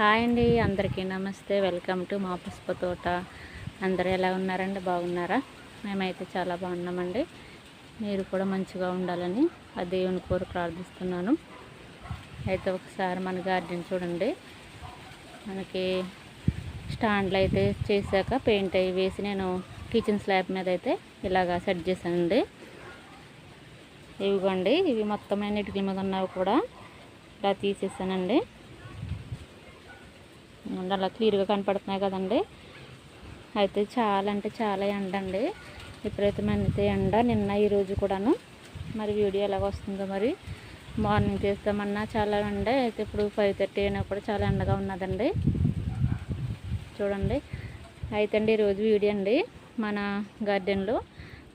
Hi అండి అందరికీ నమస్తే. వెల్కమ్ టు మా పుష్ప తోట. అందరూ ఎలా ఉన్నారండి? బాగున్నారా? మేమైతే చాలా బాగున్నామండి. మీరు కూడా మంచిగా ఉండాలని ఆ దేవుని కోరు ప్రార్థిస్తున్నాను. అయితే ఒకసారి మన గార్డెన్ చూడండి. మనకి స్టాండ్లు అయితే చేశాక పెయింట్ అవి వేసి నేను కిచెన్ స్లాబ్ మీద అయితే ఇలాగా సెట్ చేశానండి. ఇవిగోండి ఇవి మొత్తం ఇటుకల మీద ఉన్నవి కూడా ఇలా తీసేసానండి ఇదిగోండి అలా క్లియర్గా కనపడుతున్నాయి కదండి. అయితే చాలా అంటే చాలా ఎండ అండి విపరీతమైన ఎండ. నిన్న ఈరోజు కూడాను. మరి వీడియో ఎలాగ వస్తుందో మరి మార్నింగ్ తీస్తామన్నా చాలా ఎండ. అయితే ఇప్పుడు ఫైవ్ థర్టీ అయినా కూడా చాలా ఎండగా ఉన్నదండి. చూడండి. అయితే అండి ఈరోజు వీడియో అండి. మన గార్డెన్లో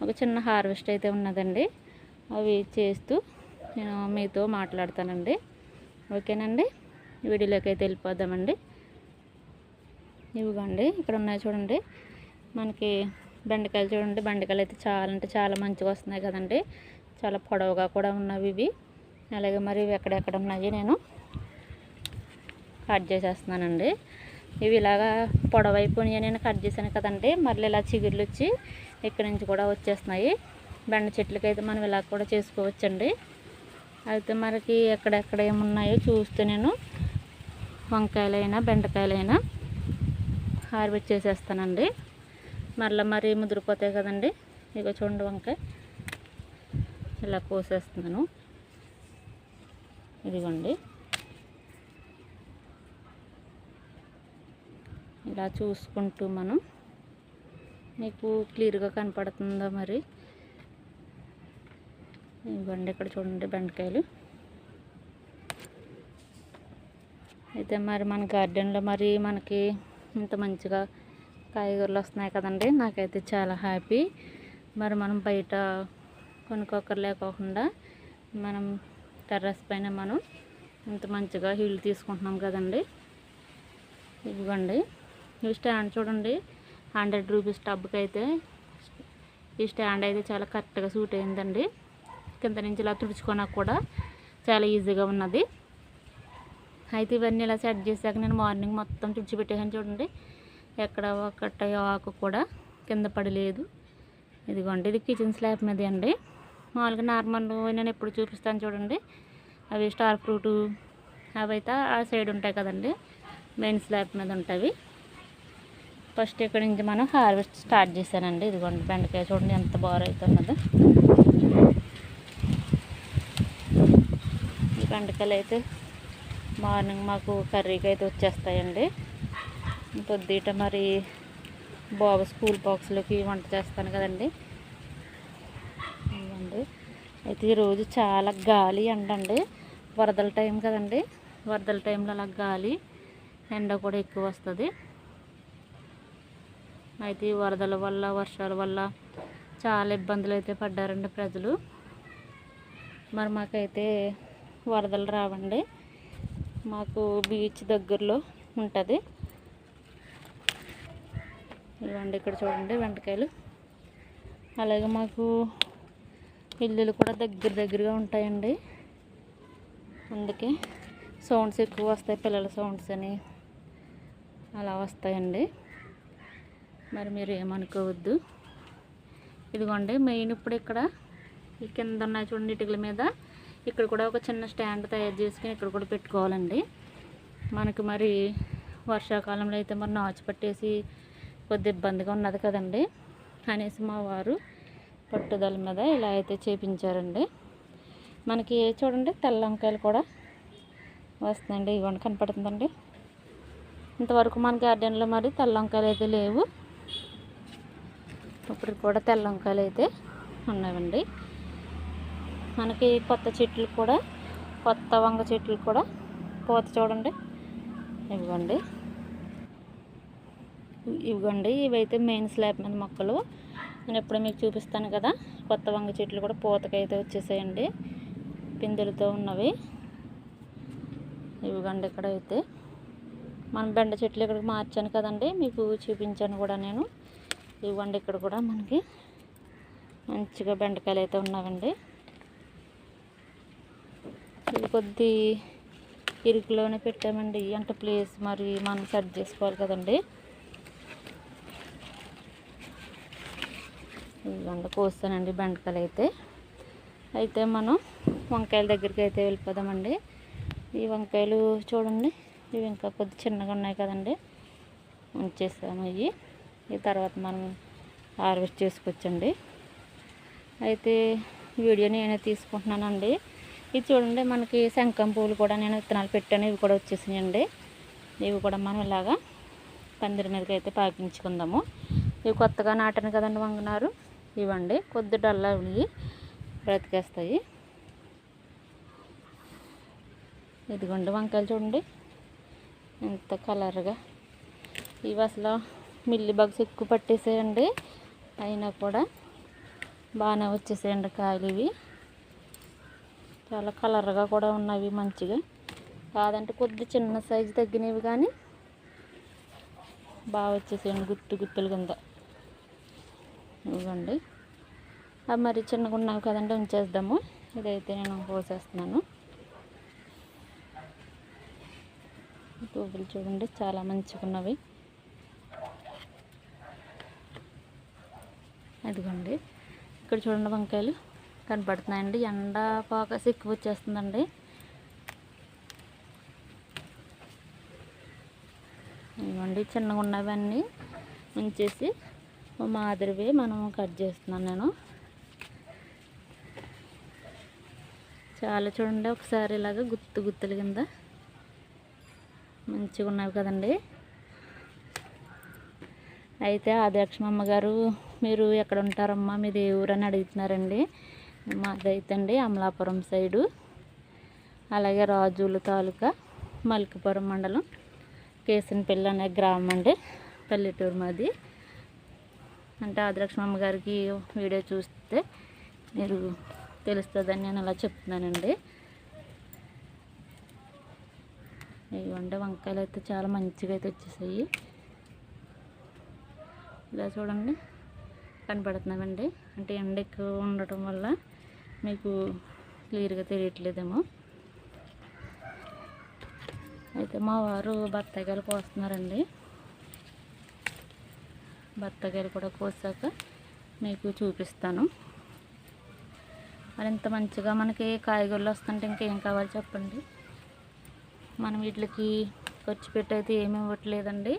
ఒక చిన్న హార్వెస్ట్ అయితే ఉన్నదండి. అవి చేస్తూ నేను మీతో మాట్లాడతానండి. ఓకేనండి? వీడియోలోకి అయితే వెళ్ళిపోదామండి. ఇవిగోండి ఇక్కడ ఉన్నాయి చూడండి. మనకి బెండకాయలు చూడండి. బెండకాయలు అయితే చాలా అంటే చాలా మంచిగా వస్తున్నాయి కదండి. చాలా పొడవుగా కూడా ఉన్నవి ఇవి. అలాగే మరి ఇవి ఎక్కడెక్కడ ఉన్నాయి నేను కట్ చేసేస్తున్నానండి. ఇవి ఇలాగా పొడవైపోయినాయి నేను కట్ చేశాను కదండి. మళ్ళీ ఇలా చిగుర్లు వచ్చి ఇక్కడి నుంచి కూడా వచ్చేస్తున్నాయి. బెండ చెట్లకి అయితే మనం ఇలా కూడా చేసుకోవచ్చండి. అయితే మనకి ఎక్కడెక్కడ ఏమున్నాయో చూస్తే నేను వంకాయలైనా బెండకాయలైనా హార్వెస్ట్ చేసేస్తానండి. మళ్ళీ మరి ముదిరిపోతాయి కదండి. ఇక చూడండి వంకాయ. ఇలా కోసేస్తున్నాను. ఇదిగోండి. ఇలా చూసుకుంటూ మనం మీకు క్లియర్గా కనపడుతుందా మరి? ఇవ్వండి ఇక్కడ చూడండి బెండకాయలు. అయితే మరి మన గార్డెన్లో మరి మనకి ఇంత మంచిగా కాయగూరలు వస్తున్నాయి కదండి. నాకైతే చాలా హ్యాపీ. మరి మనం బయట కొనుక్కొక్కరు లేకోకుండా మనం టెర్రస్ పైన మనం ఇంత మంచిగా హీల్ తీసుకుంటున్నాం కదండి. ఇదిగోండి. ఈ స్టాండ్ చూడండి. హండ్రెడ్ రూపీస్ టబ్కి అయితే ఈ స్టాండ్ అయితే చాలా కరెక్ట్గా సూట్ అయిందండి. కింద నుంచి ఇలా తుడుచుకోనా కూడా చాలా ఈజీగా ఉన్నది. అయితే ఇవన్నీ ఇలా సెట్ చేశాక నేను మార్నింగ్ మొత్తం తుడిచిపెట్టేసాను చూడండి. ఎక్కడ ఒకట ఆకు కూడా కింద పడలేదు. ఇదిగోండి ఇది కిచెన్ స్లాబ్ మీద అండి. మామూలుగా నార్మల్ నేను ఎప్పుడు చూపిస్తాను చూడండి. అవి స్టార్ ఫ్రూటు అవి అయితే ఆ సైడ్ ఉంటాయి కదండి. మెయిన్ స్లాబ్ మీద ఉంటాయి. ఫస్ట్ ఇక్కడ నుంచి మనం హార్వెస్ట్ స్టార్ట్ చేశానండి. ఇదిగోండి బెండకాయ చూడండి ఎంత బాగా అవుతున్నదో ఈ బెండకాయలు అయితే మార్నింగ్ మాకు కర్రీకి అయితే వచ్చేస్తాయండి. పొద్దుట మరి బాబు స్కూల్ బాక్స్లోకి వంట చేస్తాను కదండి. అండి అయితే ఈరోజు చాలా గాలి ఎండండి. వరదల టైం కదండి. వరదల టైంలో అలా గాలి ఎండ కూడా ఎక్కువ వస్తుంది. అయితే వరదల వల్ల వర్షాల వల్ల చాలా ఇబ్బందులు అయితే పడ్డారండి ప్రజలు. మరి మాకైతే వరదలు రావండి. మాకు బీచ్ దగ్గరలో ఉంటుంది. ఇవ్వండి ఇక్కడ చూడండి వెంటకాయలు. అలాగే మాకు ఇల్లులు కూడా దగ్గర దగ్గరగా ఉంటాయండి. అందుకే సౌండ్స్ ఎక్కువ వస్తాయి పిల్లల సౌండ్స్ అని అలా వస్తాయండి. మరి మీరు ఏమనుకోవద్దు. ఇదిగోండి మెయిన్ ఇప్పుడు ఇక్కడ ఈ కింద ఉన్నాయి చూడండి ఇటుకల మీద. ఇక్కడ కూడా ఒక చిన్న స్టాండ్ తయారు చేసుకుని ఇక్కడ కూడా పెట్టుకోవాలండి. మనకి మరి వర్షాకాలంలో అయితే మరి నాచు పట్టేసి కొద్ది ఇబ్బందిగా ఉన్నది కదండి. అనేసి మా వారు పట్టుదల మీద ఇలా అయితే చేపించారండి. మనకి చూడండి తెల్ల వంకాయలు కూడా వస్తుందండి. ఇవ్వండి కనపడుతుందండి. ఇంతవరకు మన గార్డెన్లో మరి తెల్ల వంకాయలు అయితే లేవు. ఇప్పుడు కూడా తెల్ల వంకాయలు అయితే ఉన్నాయండి మనకి కొత్త చెట్లు కూడా కొత్త వంగ చెట్లు కూడా పోత చూడండి. ఇవ్వండి. ఇవ్వండి. ఇవైతే మెయిన్ స్లాబ్ మీద మొక్కలు. నేను ఎప్పుడు మీకు చూపిస్తాను కదా కొత్త వంగ చెట్లు కూడా పూతకైతే వచ్చేసాయండి. పిందెలతో ఉన్నవి. ఇవ్వండి ఇక్కడ అయితే మనం బెండ చెట్లు ఇక్కడికి మార్చాను కదండి మీకు చూపించాను కూడా నేను. ఇవ్వండి ఇక్కడ కూడా మనకి. మంచిగా బెండకాయలు అయితే ఉన్నాయండి ఇది కొద్ది ఇరుకులోనే పెట్టామండి. అంటే ప్లేస్ మరి మనం సెట్ చేసుకోవాలి కదండి. ఇవ్వండి కోస్తానండి బెండకాయలు అయితే. అయితే మనం వంకాయల దగ్గరికి అయితే వెళ్ళిపోదామండి. ఈ వంకాయలు చూడండి. ఇవి ఇంకా కొద్ది చిన్నగా ఉన్నాయి కదండి. ఉంచేసాము ఇవి. ఈ తర్వాత మనం హార్వెస్ట్ చేసుకోవచ్చండి. అయితే వీడియో నేనే తీసుకుంటున్నానండి. ఇది చూడండి మనకి శంఖం పూలు కూడా నేను విత్తనాలు పెట్టాను. ఇవి కూడా వచ్చేసినాయండి. ఇవి కూడా మనం ఇలాగా పందిరి మీదకి అయితే పాకించుకుందాము. ఇవి కొత్తగా నాటాను కదండి వంగనారు? ఇవ్వండి కొద్ది డల్లా ఇవి బ్రతికేస్తాయి. ఇదిగోండి వంకాయలు చూడండి ఎంత కలర్గా. ఇవి అసలు మిల్లి బగ్స్ ఎక్కువ పట్టేసేయండి. అయినా కూడా బాగానే వచ్చేసేయండి కాయలు ఇవి. చాలా కలర్గా కూడా ఉన్నవి మంచిగా. కాదంటే కొద్ది చిన్న సైజు తగ్గినవి కానీ బాగా వచ్చేసేయండి గుత్తు గుత్తులు కింద. ఇవ్వండి. అవి మరి చిన్నగా ఉన్నవి కదండి ఉంచేద్దాము. ఇదైతే నేను పోసేస్తున్నాను. పువ్వులు చూడండి చాలా మంచిగా ఉన్నవి. అదిగోండి. ఇక్కడ చూడండి వంకాయలు. కనపడుతున్నాయండి. ఎండ ఫోకస్ ఎక్కువ వచ్చేస్తుందండి. ఇవ్వండి చిన్నగా ఉన్నవన్నీ ఉంచేసి మాదిరివి మనం కట్ చేస్తున్నాను నేను. చాలా చూడండి ఒకసారి ఇలాగ గుత్తు గుత్తుల కింద మంచిగా ఉన్నవి కదండి. అయితే ఆదిలక్ష్మమ్మ గారు మీరు ఎక్కడ ఉంటారమ్మా? మీది ఏ ఊరు అని అడుగుతున్నారండి. మాదైతండి అమలాపురం సైడు. అలాగే రాజుల తాలూకా మల్కిపురం మండలం కేసనపల్లి అనే గ్రామం అండి. పల్లెటూరు మాది. అంటే ఆదిలక్ష్మమ్మ గారికి వీడియో చూస్తే మీరు తెలుస్తుందని నేను అలా చెప్తున్నానండి. ఇవ్వండి వంకాయలు అయితే చాలా మంచిగా అయితే వచ్చేసాయి. ఇలా చూడండి కనపడుతున్నామండి. అంటే ఎండ ఎక్కువ ఉండటం వల్ల మీకు క్లియర్గా తెలియట్లేదేమో. అయితే మా వారు బత్తాయికాయలు కోస్తున్నారండి. బత్తాయికాయలు కూడా కోసాక మీకు చూపిస్తాను. మరి ఇంత మంచిగా మనకి కాయగూరలు వస్తుంటే ఇంకేం కావాలి చెప్పండి? మనం వీటికి ఖర్చు పెట్టి అయితే ఏమి ఇవ్వట్లేదండి.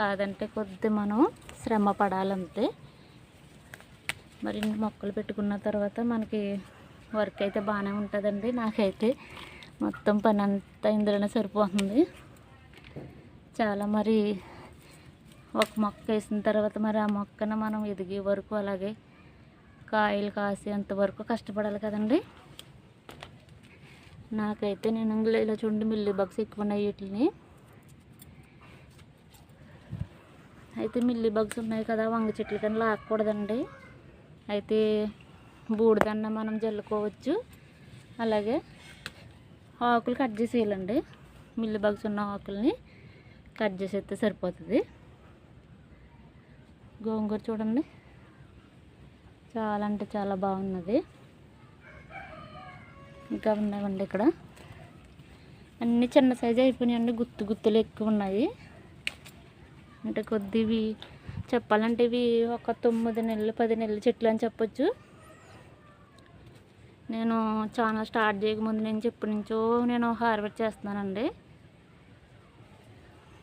కాదంటే కొద్ది మనం శ్రమ పడాలంతే. మరి మొక్కలు పెట్టుకున్న తర్వాత మనకి వర్క్ అయితే బాగానే ఉంటుందండి. నాకైతే మొత్తం పని అంతా ఇందులోనే సరిపోతుంది. చాలా మరి ఒక మొక్క వేసిన తర్వాత మరి ఆ మొక్కను మనం ఎదిగే వరకు అలాగే కాయలు కాసేంత వరకు కష్టపడాలి కదండి. నాకైతే నేను ఇలా చూడండి మిల్లీ బగ్స్ ఎక్కువ ఉన్నాయి వీటిని. అయితే మిల్లీ బగ్స్ ఉన్నాయి కదా వంగ చెట్లు కానీ లాక్కూడదండి. అయితే బూడిదన్న మనం జల్లుకోవచ్చు. అలాగే ఆకులు కట్ చేసేయాలండి. మిల్లు బగ్స్ ఉన్న ఆకుల్ని కట్ చేసేస్తే సరిపోతుంది. గోంగూర చూడండి. చాలా అంటే చాలా బాగున్నది. ఇంకా ఉన్నాయండి ఇక్కడ. అన్నీ చిన్న సైజు అయిపోయినాయండి. గుత్తు గుత్తులు ఎక్కువ ఉన్నాయి. అంటే కొద్దివి చెప్పాలంటే ఇవి ఒక తొమ్మిది నెలలు పది నెలలు చెట్లు అని చెప్పొచ్చు. నేను ఛానల్ స్టార్ట్ చేయకముందు నుంచి ఎప్పటి నుంచో నేను హార్వెస్ట్ చేస్తున్నానండి.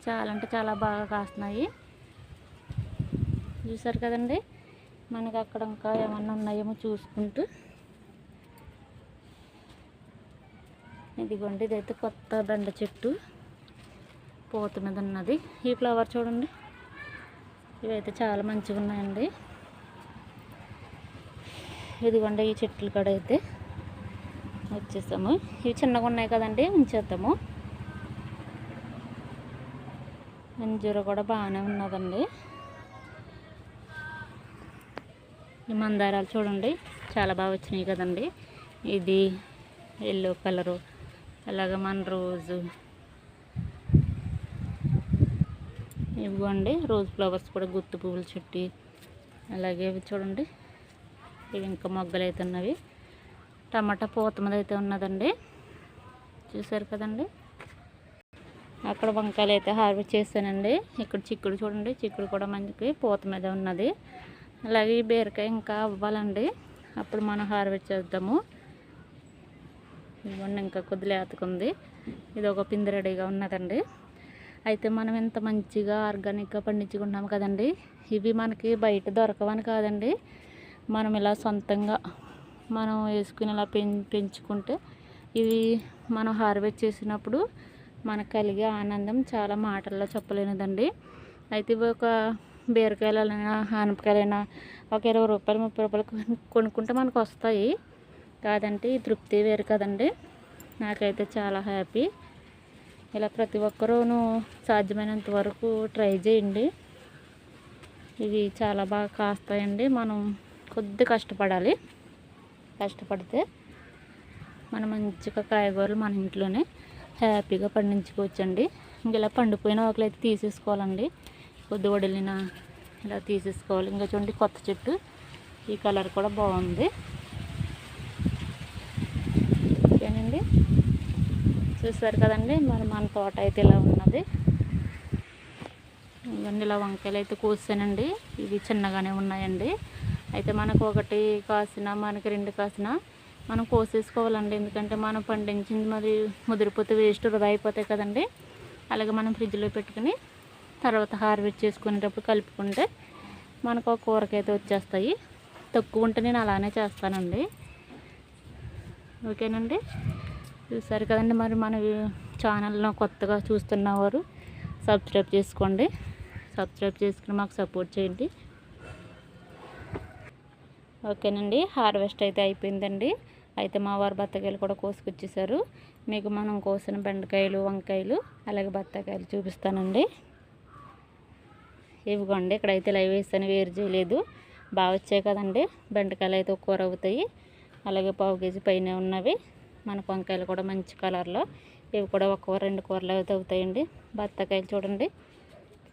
చాలా అంటే చాలా బాగా కాస్తున్నాయి. చూసారు కదండి? మనకి అక్కడ ఇంకా ఏమన్నా ఉన్నాయేమో చూసుకుంటూ. ఇదిగోండి ఇదైతే కొత్త దండ చెట్టు పూత మీద ఉన్నది. ఈ ఫ్లవర్ చూడండి. ఇవైతే చాలా మంచిగా ఉన్నాయండి ఇదిగోండి ఈ చెట్లు కాడ అయితే వచ్చేసాము. ఇవి చిన్నగా ఉన్నాయి కదండి ఉంచేద్దాము. అంజూర కూడా బాగానే ఉన్నదండి. ఈ మందారాలు చూడండి చాలా బాగా వచ్చినాయి కదండి. ఇది ఎల్లో కలరు అలాగే మన రోజు ఇవ్వండి రోజ్ ఫ్లవర్స్ కూడా గుత్తు పువ్వుల చెట్టు అలాగే ఇవి చూడండి. ఇవి ఇంకా మొగ్గలు అయితే ఉన్నవి. టమాటా పూత మీద అయితే ఉన్నదండి. చూసారు కదండి? అక్కడ వంకాయలు అయితే హార్వెస్ట్ చేశానండి. ఇక్కడ చిక్కుడు చూడండి చిక్కుడు కూడా మంచికి పూత మీద ఉన్నది. అలాగే ఈ బీరకాయ ఇంకా అవ్వాలండి. అప్పుడు మనం హార్వెస్ట్ చేద్దాము. ఇవ్వండి ఇంకా కొద్ది లేతకుంది. ఇది ఒక పిండి రెడీగా ఉన్నదండి. అయితే మనం ఇంత మంచిగా ఆర్గానిక్గా పండించుకుంటాం కదండి. ఇవి మనకి బయట దొరకవని కాదండి. మనం ఇలా సొంతంగా మనం వేసుకుని ఇలా పెంచుకుంటే ఇవి మనం హార్వెస్ట్ చేసినప్పుడు మనకు కలిగే ఆనందం చాలా మాటల్లో చెప్పలేనిదండి. అయితే ఇవి ఒక బీరకాయలైనా ఆనపకాయలైనా ఒక ఇరవై రూపాయలు ముప్పై రూపాయలు కొనుక్కుంటే మనకు వస్తాయి. కాదంటే ఈ తృప్తి వేరు కదండి. నాకైతే చాలా హ్యాపీ. ఇలా ప్రతి ఒక్కరూను సాధ్యమైనంత వరకు ట్రై చేయండి. ఇవి చాలా బాగా కాస్తాయండి. మనం కొద్ది కష్టపడాలి. కష్టపడితే మనం మంచిగా కాయగూరలు మన ఇంట్లోనే హ్యాపీగా పండించుకోవచ్చండి. ఇంక ఇలా పండిపోయిన ఒకలైతే తీసేసుకోవాలండి. కొద్ది వడిలిన ఇలా తీసేసుకోవాలి. ఇంకా చూడండి కొత్త చెట్టు. ఈ కలర్ కూడా బాగుంది. ఓకేనండి. చూసారు కదండి మరి మన తోట అయితే ఇలా ఉన్నది. ఇవన్నీ ఇలా వంకాయలు అయితే కోసానండి. ఇవి చిన్నగానే ఉన్నాయండి. అయితే మనకు ఒకటి కాసిన మనకి రెండు కాసిన మనం కోసేసుకోవాలండి. ఎందుకంటే మనం పండించింది మరి ముదిరిపోతే వేస్ట్ వృధా అయిపోతాయి కదండి. అలాగే మనం ఫ్రిడ్జ్లో పెట్టుకుని తర్వాత హార్వెస్ట్ చేసుకునేటప్పుడు కలుపుకుంటే మనకు ఒక కూరకైతే వచ్చేస్తాయి. తక్కువ ఉంటే నేను అలానే చేస్తానండి. ఓకేనండి? చూసారు కదండి మరి మన ఛానల్ను కొత్తగా చూస్తున్నవారు సబ్స్క్రైబ్ చేసుకోండి. సబ్స్క్రైబ్ చేసుకుని మాకు సపోర్ట్ చేయండి. ఓకేనండి. హార్వెస్ట్ అయితే అయిపోయిందండి. అయితే మా వారు బత్తకాయలు కూడా కోసుకొచ్చేసారు. మీకు మనం కోసిన బెండకాయలు వంకాయలు అలాగే బత్తాకాయలు చూపిస్తానండి. ఇవిగోండి ఇక్కడైతే లైవ్ వేసాను వేరు చేయలేదు. బాగా వచ్చాయి కదండి. బెండకాయలు అయితే కూర అవుతాయి. అలాగే పావు కేజీ పైన ఉన్నవి. మనకు వంకాయలు కూడా మంచి కలర్లో. ఇవి కూడా ఒక రెండు కూరలు అయితే అవుతాయండి. బత్తాకాయలు చూడండి.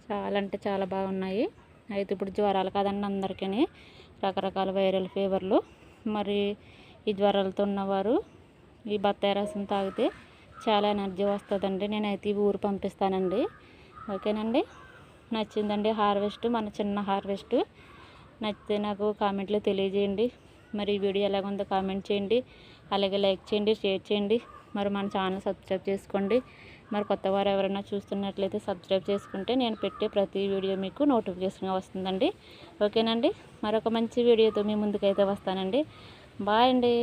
చాలా అంటే చాలా బాగున్నాయి. అయితే ఇప్పుడు జ్వరాలు కదండి అందరికీ రకరకాల వైరల్ ఫీవర్లు. మరి ఈ జ్వరాలతో ఉన్నవారు ఈ బత్తాయి రసం తాగితే చాలా ఎనర్జీ వస్తుందండి. నేనైతే ఈ ఊరు పంపిస్తానండి. ఓకేనండి? నచ్చిందండి హార్వెస్ట్ మన చిన్న హార్వెస్ట్. నచ్చితే నాకు కామెంట్లో తెలియజేయండి. మరి ఈ వీడియో ఎలాగుందో కామెంట్ చేయండి. అలాగే లైక్ చేయండి షేర్ చేయండి. మరి మన ఛానల్ సబ్స్క్రైబ్ చేసుకోండి. మరి కొత్త వారు ఎవరైనా చూస్తున్నట్లయితే సబ్స్క్రైబ్ చేసుకుంటే నేను పెట్టే ప్రతి వీడియో మీకు నోటిఫికేషన్గా వస్తుందండి. ఓకేనండి? మరొక మంచి వీడియోతో మీ ముందుకైతే వస్తానండి. బాయ్ అండి.